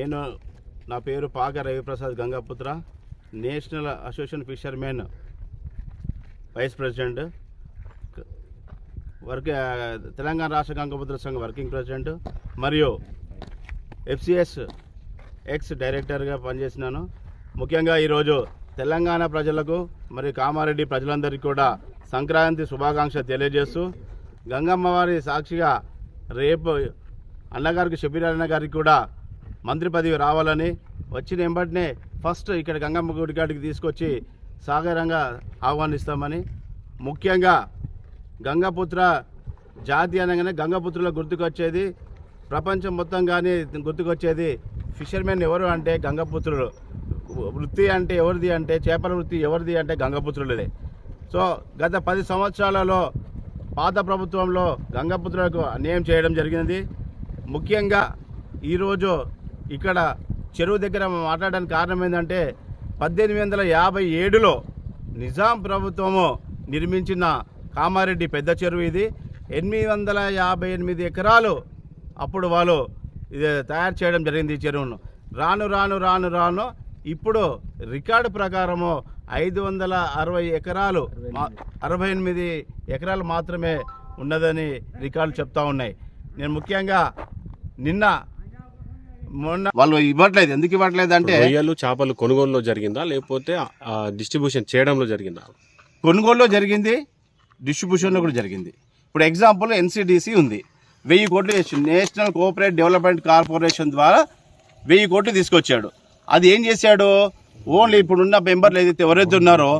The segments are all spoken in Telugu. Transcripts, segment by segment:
నేను నా పేరు Paka Raviprasad Gangaputra national association fishermen vice president work Telangana రాష్ట్ర గంగాపుత్ర సంఘం వర్కింగ్ ప్రెసిడెంట్ మరియు ఎఫ్సిఎస్ ఎక్స్ డైరెక్టర్గా పనిచేసినాను. ముఖ్యంగా ఈరోజు తెలంగాణ ప్రజలకు మరియు కామారెడ్డి ప్రజలందరికీ కూడా సంక్రాంతి శుభాకాంక్ష తెలియజేస్తూ గంగమ్మ వారి సాక్షిగా రేపు అన్నగారికి షబీర్ అన్న గారికి కూడా మంత్రి పదవి రావాలని వచ్చిన వెంబడినే ఫస్ట్ ఇక్కడ గంగమ్మ గుడి కాడికి తీసుకొచ్చి సాగరంగా ఆహ్వానిస్తామని ముఖ్యంగా గంగాపుత్ర జాతి అనగానే గంగపుత్రుల గుర్తుకొచ్చేది ప్రపంచం మొత్తం కానీ గుర్తుకొచ్చేది ఫిషర్మెన్ ఎవరు అంటే గంగపుత్రులు. వృత్తి అంటే ఎవరిది అంటే చేపల వృత్తి ఎవరిది అంటే గంగపుత్రులదే. సో గత పది సంవత్సరాలలో పాత ప్రభుత్వంలో గంగపుత్రులకు అన్యాయం చేయడం జరిగింది ముఖ్యంగా ఈరోజు ఇక్కడ చెరువు దగ్గర మాట్లాడడానికి కారణం ఏంటంటే పద్దెనిమిది వందల యాభై ఏడులో నిజాం ప్రభుత్వము నిర్మించిన కామారెడ్డి పెద్ద చెరువు ఇది. ఎనిమిది వందల యాభై ఎనిమిది ఎకరాలు అప్పుడు వాళ్ళు ఇది తయారు చేయడం జరిగింది ఈ చెరువును. రాను రాను రాను రాను ఇప్పుడు రికార్డు ప్రకారము ఐదు వందల అరవై ఎకరాలు మా- అరవై ఎనిమిది ఎకరాలు మాత్రమే ఉన్నదని రికార్డులు చెప్తా ఉన్నాయి. నేను ముఖ్యంగా నిన్న మొన్న వాళ్ళు ఇవ్వట్లేదు. ఎందుకు ఇవ్వట్లేదు అంటే రొయ్యలు చేపలు కొనుగోలులో జరిగిందా? లేకపోతే డిస్ట్రిబ్యూషన్ చేయడంలో జరిగిందా? కొనుగోలులో జరిగింది డిస్ట్రిబ్యూషన్లో కూడా జరిగింది. ఇప్పుడు ఎగ్జాంపుల్ ఎన్సిడిసి ఉంది. వెయ్యి కోట్లు చేసి నేషనల్ కోఆపరేట్ డెవలప్మెంట్ కార్పొరేషన్ ద్వారా వెయ్యి కోట్లు తీసుకొచ్చాడు. అది ఏం చేశాడు? ఓన్లీ ఇప్పుడున్న మెంబర్లు ఏదైతే ఎవరైతే ఉన్నారో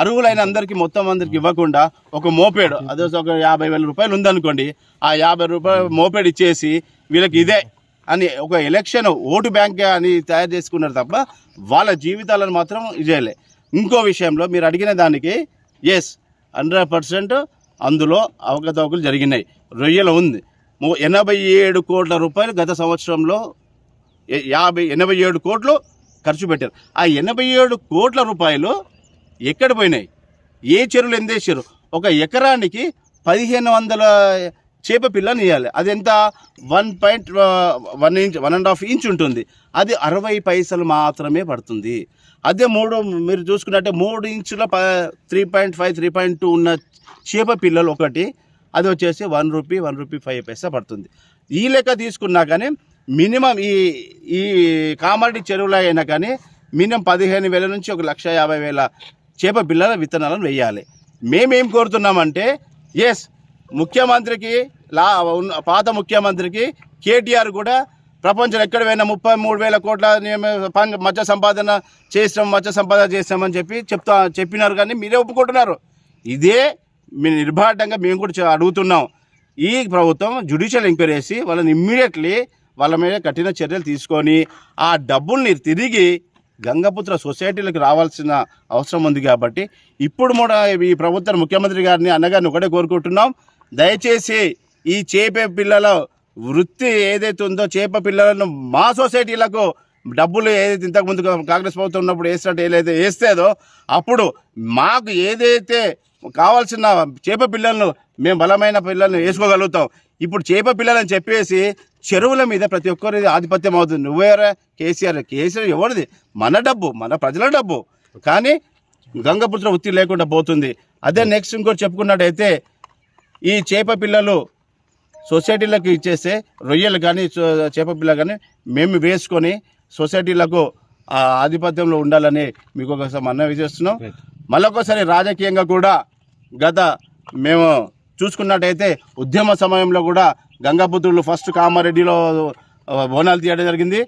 అర్హులైన అందరికీ మొత్తం అందరికి ఇవ్వకుండా ఒక మోపేడు అదే ఒక యాభై వేల రూపాయలు ఉందనుకోండి ఆ యాభై రూపాయలు మోపేడు ఇచ్చేసి వీళ్ళకి ఇదే. అని ఒక ఎలక్షన్ ఓటు బ్యాంక్ అని తయారు చేసుకున్నారు తప్ప వాళ్ళ జీవితాలను మాత్రం ఇదేలే ఇంకో విషయంలో మీరు అడిగిన దానికి ఎస్ హండ్రెడ్ పర్సెంట్ అందులో అవకతవకలు జరిగినాయి. రొయ్యలు ఉంది. ఎనభై ఏడు కోట్ల రూపాయలు గత సంవత్సరంలో యాభై ఎనభై ఏడు కోట్లు ఖర్చు పెట్టారు. ఆ ఎనభై ఏడు కోట్ల రూపాయలు ఎక్కడ పోయినాయి? ఏ చెరువులు ఎందేశారు? ఒక ఎకరానికి పదిహేను వందల చేప పిల్లని ఇవ్వాలి అది ఎంత? One point one inch one and half inch ఉంటుంది. అది అరవై పైసలు మాత్రమే పడుతుంది. అదే మూడు మీరు చూసుకున్నట్టే మూడు ఇంచుల ప three point five three point two ఉన్న చేప పిల్లలు ఒకటి అది వచ్చేసి one rupee one rupee five paisa పడుతుంది. ఈ లెక్క తీసుకున్నా కానీ మినిమం ఈ ఈ కామారెడ్డి చెరువులో అయినా కానీ మినిమం పదిహేను వేల నుంచి ఒక లక్ష యాభై వేల చేప పిల్లల విత్తనాలను వేయాలి. మేమేం కోరుతున్నామంటే ఎస్ ముఖ్యమంత్రికి లా ఉన్న పాత ముఖ్యమంత్రికి కేటీఆర్ కూడా ప్రపంచం ఎక్కడ పోయినా ముప్పై మూడు వేల కోట్ల మత్స్య సంపాదన చేసాం మత్స్య సంపాదన చేస్తామని చెప్పి చెప్తా చెప్పినారు కానీ మీరే ఒప్పుకుంటున్నారు. ఇదే మీ నిర్భాటంగా మేము కూడా చ- అడుగుతున్నాం. ఈ ప్రభుత్వం జ్యుడిషియల్ ఎంక్వైరీ చేసి వాళ్ళని ఇమ్మీడియట్లీ వాళ్ళ మీద కఠిన చర్యలు తీసుకొని ఆ డబ్బుల్ని తిరిగి గంగపుత్ర సొసైటీలకు రావాల్సిన అవసరం ఉంది కాబట్టి ఇప్పుడు కూడా ఈ ప్రభుత్వం ముఖ్యమంత్రి గారిని అన్నగారిని ఒకటే కోరుకుంటున్నాం. దయచేసి ఈ చేప పిల్లల వృత్తి ఏదైతే ఉందో చేప పిల్లలను మా సొసైటీలకు డబ్బులు ఏదైతే ఇంతకుముందు కాంగ్రెస్ ప్రభుత్వం ఉన్నప్పుడు వేసినట్టు ఏదైతే వేస్తేదో అప్పుడు మాకు ఏదైతే కావాల్సిన చేప పిల్లలను మేము బలమైన పిల్లల్ని వేసుకోగలుగుతాం. ఇప్పుడు చేప పిల్లలని చెప్పేసి చెరువుల మీద ప్రతి ఒక్కరి ఆధిపత్యం అవుతుంది. నువ్వేరా కేసీఆర్ కేసీఆర్ ఎవరిది? మన డబ్బు మన ప్రజల డబ్బు. కానీ గంగపుత్ర వృత్తి లేకుండా పోతుంది. అదే నెక్స్ట్ ఇంకోటి చెప్పుకున్నట్టయితే ఈ చేప పిల్లలు సొసైటీలకు ఇచ్చేస్తే రొయ్యలు కానీ చేప పిల్ల కానీ మేము వేసుకొని సొసైటీలకు ఆధిపత్యంలో ఉండాలని మీకు ఒకసారి మనవి చేస్తున్నాం. మళ్ళొకసారి రాజకీయంగా కూడా గత మేము చూసుకున్నట్టయితే ఉద్యమ సమయంలో కూడా గంగాపుత్రులు ఫస్ట్ కామారెడ్డిలో బోనాలు తీయడం జరిగింది.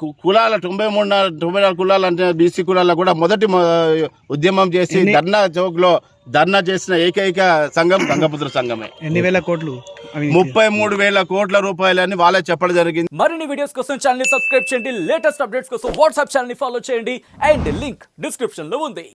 కులాల తొంభై మూడు నా- తొంభై నాలుగు కులాలు అంటే బీసీ కులాల్లో కూడా మొదటి ఉద్యమం చేసి ధర్నా చౌక్లో ధర్నా చేసిన ఏకైక సంఘం గంగపుత్ర సంఘమే. ఎన్ని వేల కోట్లు? ముప్పై మూడు వేల కోట్ల రూపాయలని వాళ్ళే చెప్పడం జరిగింది. మరిన్ని వీడియోస్ కోసం ఛానల్ని సబ్స్క్రైబ్ చేయండి. లేటెస్ట్ అప్డేట్స్ కోసం వాట్సాప్ ఛానల్ని ఫాలో చేయండి. అండ్ లింక్ డిస్క్రిప్షన్లో ఉంది.